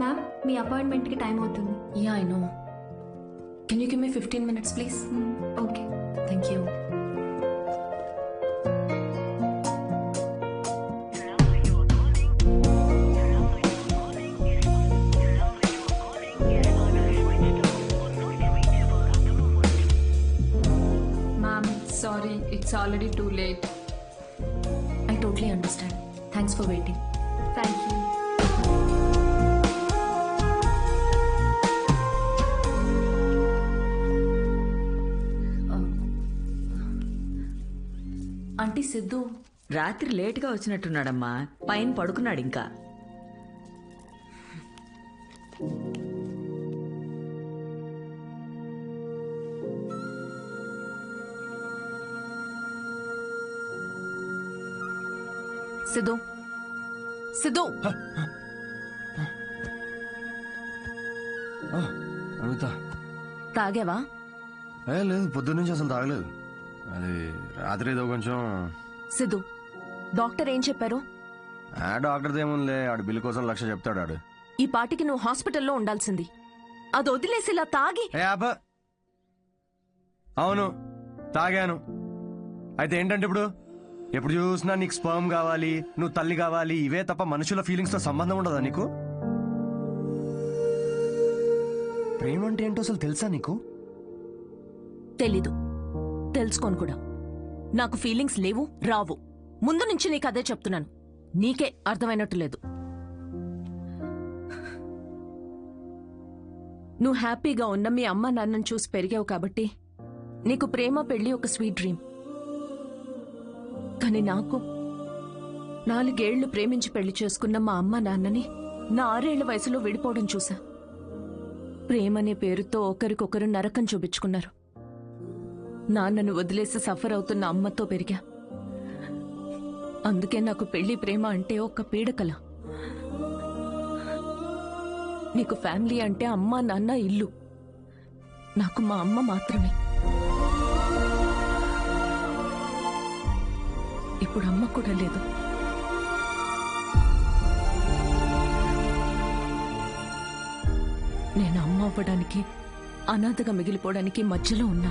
Ma'am మీ అపాయింట్మెంట్కి time అవుతుంది. Yeah I know can you give me fifteen minutes please okay thank you Ma'am, sorry, it's already too late. I totally understand thanks for waiting thank you aunty Siddhu రాత్రి లేటుగా వచ్చినట్టున్నాడమ్మా. పైన పడుకున్నాడు ఇంకా. సిద్ధు సిద్ధు అడుగుతా తాగావా? ఏ లేదు పొద్దున్న నుంచి అసలు తాగలేదు. అది రాత్రి ఏదో కొంచెం. సిద్ధు డాక్టర్ ఏం చెప్పారు? ఆ డాక్టర్ ఏముందిలే ఆడు బిల్లు కోసం లక్ష చెప్తాడు ఆడు. ఈ పాటికి నువ్వు హాస్పిటల్లో ఉండాల్సింది. అది వదిలేసి ఇలా తాగి. ఏ అవును తాగాను. అయితే ఏంటంటే ఇప్పుడు? ఎప్పుడు చూసినా నీకు స్పర్మ్ కావాలి నువ్వు తల్లి కావాలి ఇవే తప్ప మనుషుల ఫీలింగ్స్తో సంబంధం ఉండదా నీకు? ప్రేమ అంటే ఏంటో అసలు తెలుసా నీకు? తెలీదు. తెలుసుకోను కూడా. నాకు ఫీలింగ్స్ లేవు రావు. ముందు నుంచి నీకు అదే చెప్తున్నాను. నీకే అర్థమైనట్టు లేదు. నువ్వు హ్యాపీగా ఉన్న మీ అమ్మ నాన్నను చూసి పెరిగావు కాబట్టి నీకు ప్రేమ పెళ్ళి ఒక స్వీట్ డ్రీమ్ కానీ నాకు నాలుగేళ్ళు ప్రేమించి పెళ్ళి చేసుకున్న మా అమ్మ నాన్నని నా ఆరేళ్ళ వయసులో విడిపోవడం చూశా. ప్రేమనే పేరుతో ఒకరికొకరు నరకం చూపించుకున్నారు. నాన్నను వదిలేసి సఫర్ అవుతున్న అమ్మతో పెరిగా. అందుకే నాకు పెళ్ళి ప్రేమ అంటే ఒక పీడకల. నీకు ఫ్యామిలీ అంటే అమ్మ నాన్న ఇల్లు. నాకు మా అమ్మ మాత్రమే. ఇప్పుడు అమ్మ కూడా లేదు. నేను అమ్మ అవ్వడానికి అనాథగా మిగిలిపోవడానికి మధ్యలో ఉన్నా.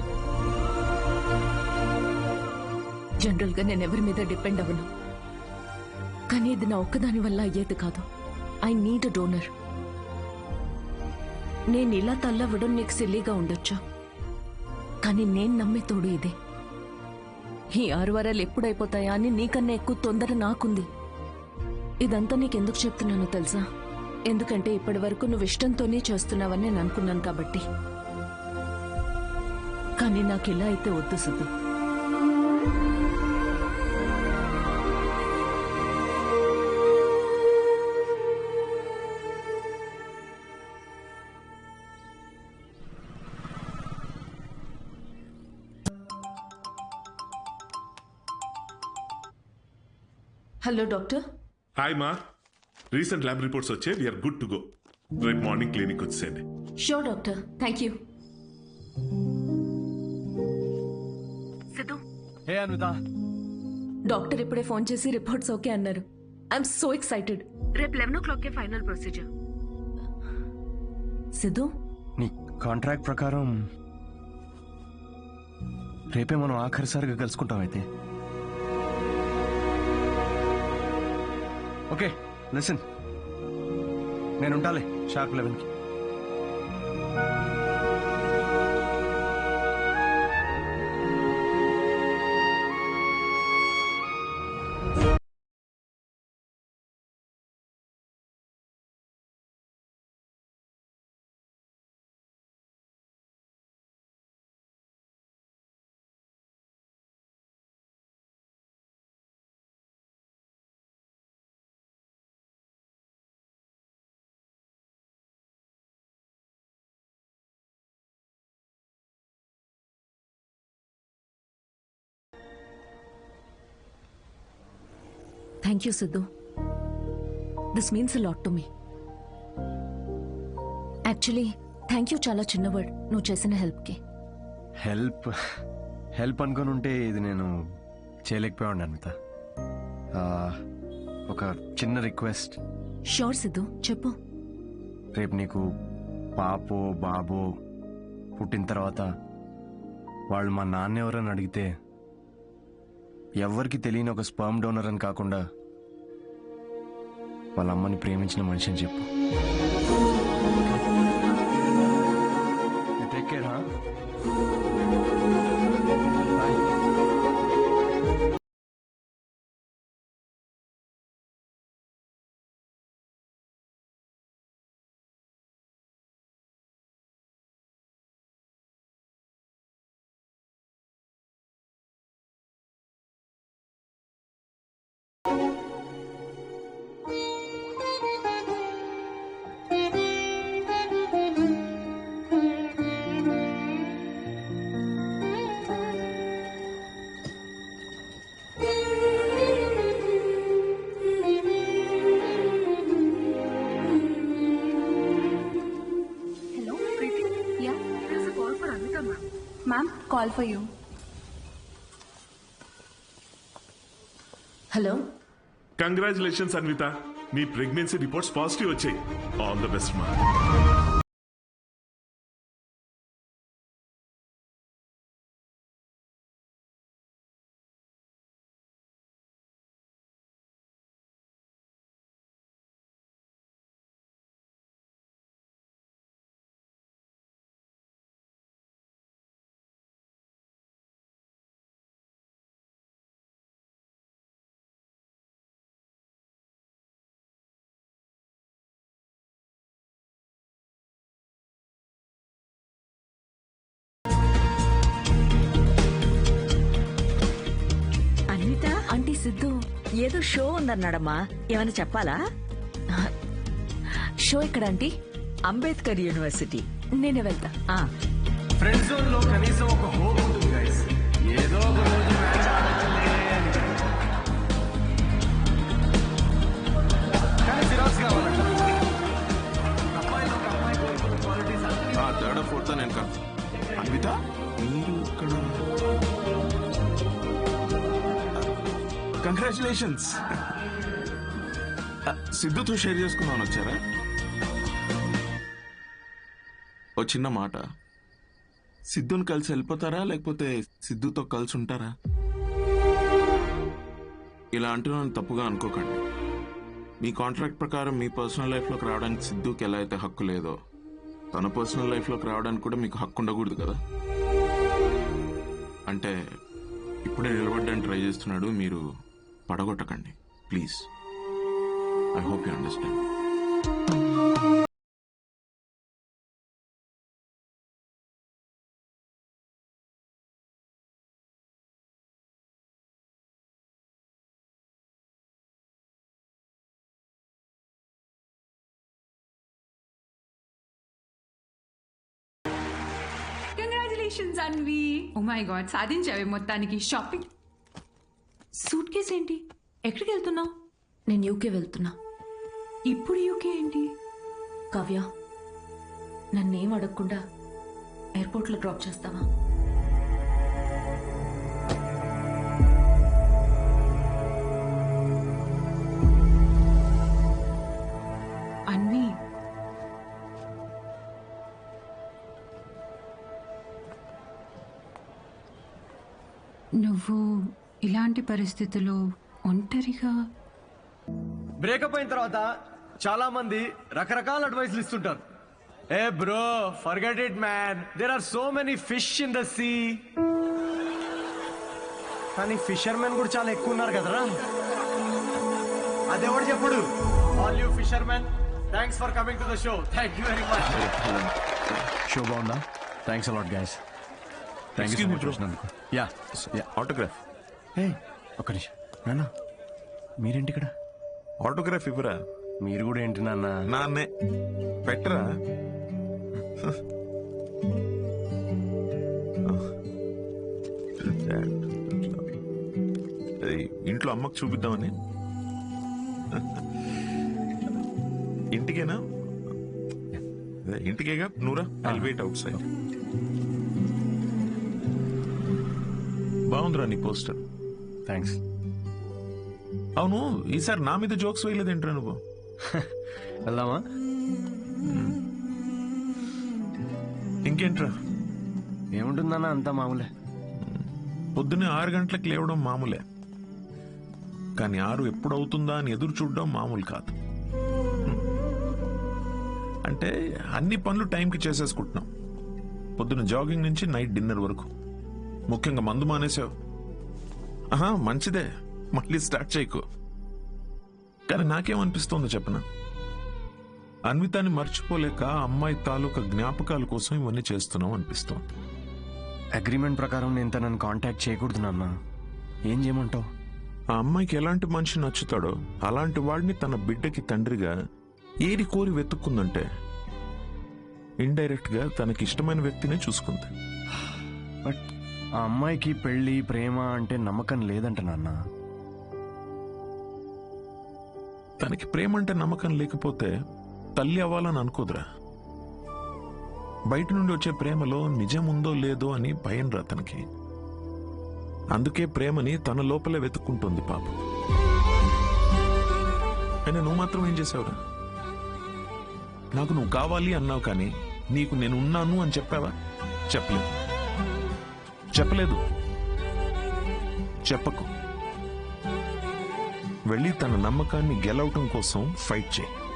జనరల్గా నేను ఎవరి మీద డిపెండ్ అవ్వను. కానీ ఇది నా ఒక్కదాని వల్ల అయ్యేది కాదు. I need donor. నేను ఇలా తల్లవ్వడం నీకు సిల్లీగా ఉండొచ్చు? కానీ నేను నమ్మే తోడు ఇదే. ఈ ఆరు వారాలు ఎప్పుడైపోతాయా అని నీకన్నా ఎక్కువ తొందర నాకుంది. ఇదంతా నీకెందుకు చెప్తున్నానో తెలుసా? ఎందుకంటే ఇప్పటి వరకు నువ్వు ఇష్టంతోనే చేస్తున్నావని నేను అనుకున్నాను కాబట్టి. కానీ నాకు ఇలా అయితే వద్దు సిద్ధు హలో డాక్టర్ హాయ్ మా రీసెంట్ ల్యాబ్ రిపోర్ట్స్ వచ్చే we are good to go రేపు మార్నింగ్ క్లినిక్ వచ్చేయండి. Sure doctor thank you Siddhu. Hey Anvitha. Doctor ఇప్పుడే ఫోన్ చేసి రిపోర్ట్స్ ఓకే అన్నారు. ఐఎమ్ సో ఎక్సైటెడ్ రేపు eleven o'clock final procedure Siddhu? నీ contract ప్రకారం రేపే మనం ఆఖరిసారిగా కలుసుకుంటాం అయితే. ఓకే లిసన్ నేను ఉంటాలే షార్ప్ లెవెన్కి. Thank you Siddhu this means lot to me actually thank you చాలా చిన్న వర్డ్ నువ్వు చేసిన హెల్ప్కి హెల్ప్ హెల్ప్ అనుకొని ఉంటే ఇది నేను చేయలేకపోయాను ఆ, ఒక చిన్న రిక్వెస్ట్ షోర్ సిద్ధు చెప్పు రేపు నీకు పాపో బాబో పుట్టిన తర్వాత వాళ్ళు మా నాన్న ఎవరని అడిగితే ఎవ్వరికి తెలియని ఒక స్పర్మ్ డోనర్ అని కాకుండా వాళ్ళ అమ్మని ప్రేమించిన మనిషి అని చెప్పు టేక్ కేర్ హా call for you. Hello. Congratulations Anvitha. నీ ప్రెగ్నెన్సీ రిపోర్ట్స్ పాజిటివ్ వచ్చాయి. ఆల్ ద బెస్ట్ మా. ఏదో షో ఉందన్నాడమ్మా. ఏమైనా చెప్పాలా? షో ఎక్కడ ఆంటీ అంబేద్కర్ యూనివర్సిటీ. నేనే వెళ్తా. ఆ. ఫ్రెండ్ జోన్లో కనీసం ఒక హోప్ ఉంటుంది గైస్ ఏదో ఒక రోజు మ్యాచ్ ఆడొచ్చులే అని. కానీ జిరాక్స్ కావాలంట అమ్మాయిలో ఒక అమ్మాయి కోరుకున్న qualities అన్నీ ఆ థర్డ్ ఫోర్త్ నేను కన్ఫర్మ్ అన్విత? కంగ్రాచులేషన్స్ సిద్ధుతో షేర్ చేసుకుందామని వచ్చారా ఓ చిన్న మాట. సిద్ధుని కలిసి వెళ్ళిపోతారా? లేకపోతే సిద్ధుతో కలిసి ఉంటారా? ఇలా అంటున్నాను తప్పుగా అనుకోకండి. మీ కాంట్రాక్ట్ ప్రకారం మీ పర్సనల్ లైఫ్లోకి రావడానికి సిద్ధుకి ఎలా అయితే హక్కు లేదో తన పర్సనల్ లైఫ్లోకి రావడానికి కూడా మీకు హక్కు ఉండకూడదు కదా? అంటే ఇప్పుడే నిలబడ్డానికి ట్రై చేస్తున్నాడు మీరు. పడగొట్టకండి. Please I hope you understand congratulations Anvi oh my god సాధించావే మొత్తానికి. షాపింగ్ సూట్ కేస్ ఏంటి? ఎక్కడికి వెళ్తున్నావు? నేను యూకే వెళ్తున్నా. ఇప్పుడు యూకే ఏంటి? కావ్య నన్నేం అడగకుండా ఎయిర్పోర్ట్లో డ్రాప్ చేస్తావా? అన్వి. నువ్వు ఇలాంటి పరిస్థితుల్లో ఒంటరిగా బ్రేకప్ అయిన తర్వాత చాలా మంది రకరకాల అడ్వైస్లు ఇస్తుంటారు. ఏ bro forget it man. There are so many fish in the sea కానీ ఫిషర్మెన్ కూడా చాలా ఎక్కువ ఉన్నారు కదరా. అదెవడు చెప్పుడు? All you fishermen thanks for coming to the show thank you very much show బాగుందా? Thanks a lot guys thank you yeah yeah autograph ఏ ఒక్క నిమిషం. నాన్న మీరేంటి ఇక్కడ? ఆటోగ్రాఫ్ ఇవ్వరా? మీరు కూడా ఏంటి నాన్న? నాన్నే. పెట్టరా? ఇంట్లో అమ్మకు చూపిద్దామని. ఇంటికేనా? ఇంటికేగా? నూరా? ఐల్ వెయిట్ అవుట్ సైడ్ బాగుందిరా నీ పోస్టర్. థ్యాంక్స్ అవును ఈసారి నా మీద జోక్స్ వేయలేదేంట్రా నువ్వు? వెళ్దామా? ఇంకేంట్రా? ఏముంటుందన్న అంతా మామూలే. పొద్దున్నే ఆరు గంటలకు లేవడం మామూలే. కానీ ఆరు ఎప్పుడు అవుతుందా అని ఎదురు చూడడం మామూలు కాదు. అంటే అన్ని పనులు టైంకి చేసేసుకుంటున్నాం. పొద్దున జాగింగ్ నుంచి నైట్ డిన్నర్ వరకు. ముఖ్యంగా మందు మానేసావు ఆహా మంచిదే. మళ్ళీ స్టార్ట్ చేయకు. కానీ నాకేమనిపిస్తోందో చెప్పనా? అన్వితాన్ని మర్చిపోలేక అమ్మాయి తాలూకా జ్ఞాపకాల కోసం ఇవన్నీ చేస్తున్నాం అనిపిస్తోంది. అగ్రిమెంట్ ప్రకారం నేను తనని కాంటాక్ట్ చేయకూడదు నాన్న. ఏం చేయమంటావు? ఆ అమ్మాయికి ఎలాంటి మనిషి నచ్చుతాడో అలాంటి వాడిని తన బిడ్డకి తండ్రిగా ఏరి కోరి వెతుక్కుందంటే ఇండైరెక్ట్గా తనకి ఇష్టమైన వ్యక్తినే చూసుకుంది. బట్ ఆ అమ్మాయికి పెళ్ళి ప్రేమ అంటే నమ్మకం లేదంట నాన్న. తనకి ప్రేమ అంటే నమ్మకం లేకపోతే తల్లి అవ్వాలని అనుకోదురా. బయట నుండి వచ్చే ప్రేమలో నిజం ఉందో లేదో అని భయం రా తనకి. అందుకే ప్రేమని తన లోపలే వెతుక్కుంటుంది పాపం. అయినా నువ్వు మాత్రం ఏం చేసావురా? నాకు నువ్వు కావాలి అన్నావు కానీ నీకు నేను ఉన్నాను అని చెప్పావా? చెప్పలేదు. చెప్పలేదు. చెప్పకు. వెళ్ళి తన నమ్మకాన్ని గెలవటం కోసం ఫైట్ చేయి.